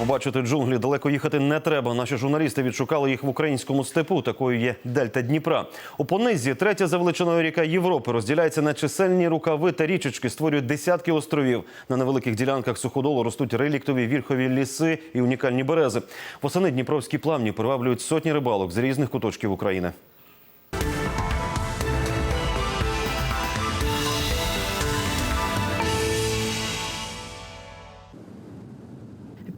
побачити джунглі, далеко їхати не треба. Наші журналісти відшукали їх в українському степу. Такою є дельта Дніпра. У понизі третя за величиною ріка Європи розділяється на чисельні рукави та річечки, створюють десятки островів. На невеликих ділянках суходолу ростуть реліктові вірхові ліси і унікальні берези. Восени Дніпровські плавні приваблюють сотні рибалок з різних куточків України.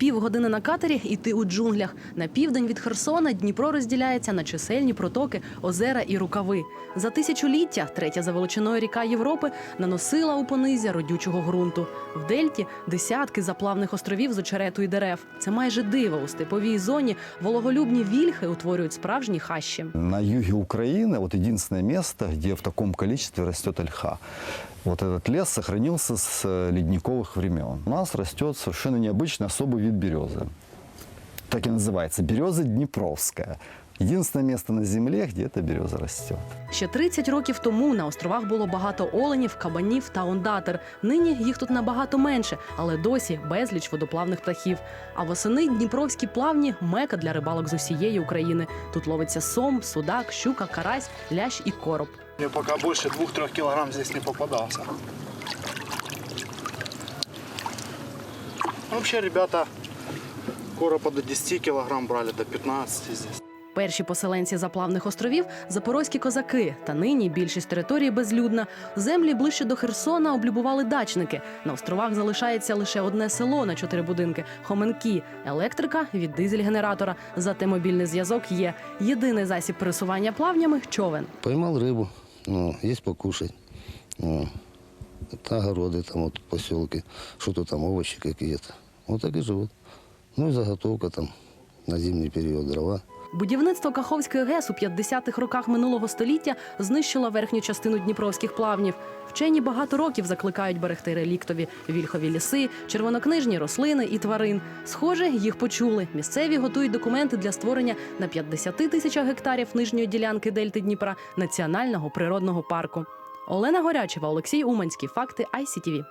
Півгодини на катері і ти у джунглях. На південь від Херсона Дніпро розділяється на чисельні протоки, озера і рукави. За тисячоліття третя за величиною ріка Європи наносила у понизя родючого ґрунту. В дельті десятки заплавних островів з очерету і дерев. Це майже диво у степовій зоні. Вологолюбні вільхи утворюють справжні хащі. На юге Украины вот единственное место, где в таком количестве растет ольха. Вот этот лес сохранился с э, ледниковых времен. У нас растет совершенно необычный особый вид березы. Так и называется. Береза Днепровская. Единственное место на земле, где эта береза растет. Ще 30 років тому на островах було багато оленів, кабанів та ондатер. Нині їх тут набагато менше, але досі безліч водоплавних птахів. А восени Дніпровські плавні мека для рибалок з усієї України. Тут ловиться сом, судак, щука, карась, лящ і короб. Мне пока больше двух-трех килограмм здесь не попадался. Вообще, ребята, коропа до 10 килограмм брали, до 15 здесь. Перші поселенці заплавних островів запорозькі козаки. Та нині більшість території безлюдна. Землі ближче до Херсона облюбували дачники. На островах залишається лише одне село на чотири будинки Хоменки. Електрика від дизель-генератора. Зате мобільний зв'язок є. Єдиний засіб пересування плавнями човен. Поймал рыбу, ну, есть покушать. Ну, это огороды там вот поселки, что-то там овощи какие-то. Вот так и живут. Ну и заготовка там на зимний период дрова. Будівництво Каховської ГЕС у 50-х роках минулого століття знищило верхню частину дніпровських плавнів. Вчені багато років закликають берегти реліктові вільхові ліси, червонокнижні рослини і тварин. Схоже, їх почули. Місцеві готують документи для створення на 50 тисячах гектарів нижньої ділянки дельти Дніпра національного природного парку. Олена Горячева, Олексій Уманський. Факти ICTV.